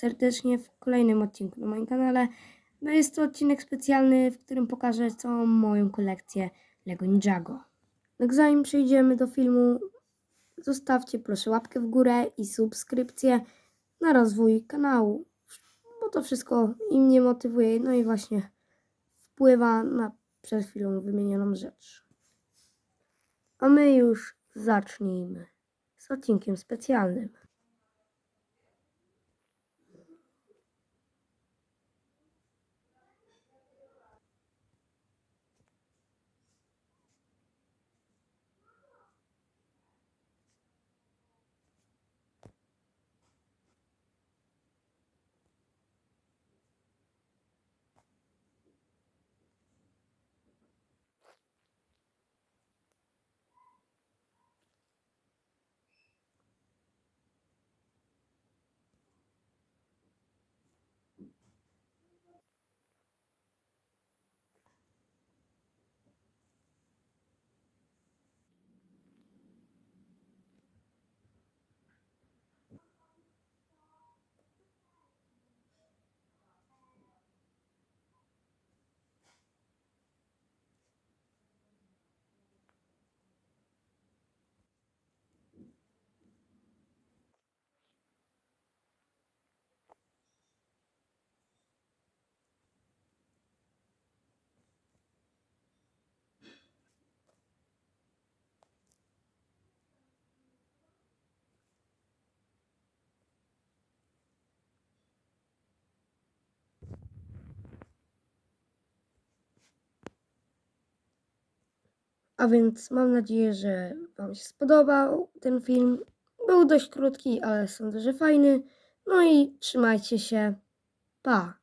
serdecznie w kolejnym odcinku na moim kanale. No jest to odcinek specjalny, w którym pokażę całą moją kolekcję Lego Ninjago. Tak zanim przejdziemy do filmu, zostawcie proszę łapkę w górę i subskrypcję na rozwój kanału, bo to wszystko i mnie motywuje, no i właśnie wpływa na przed chwilą wymienioną rzecz. A my już zacznijmy z odcinkiem specjalnym. A więc mam nadzieję, że Wam się spodobał ten film. Był dość krótki, ale sądzę, że fajny. No i trzymajcie się. Pa!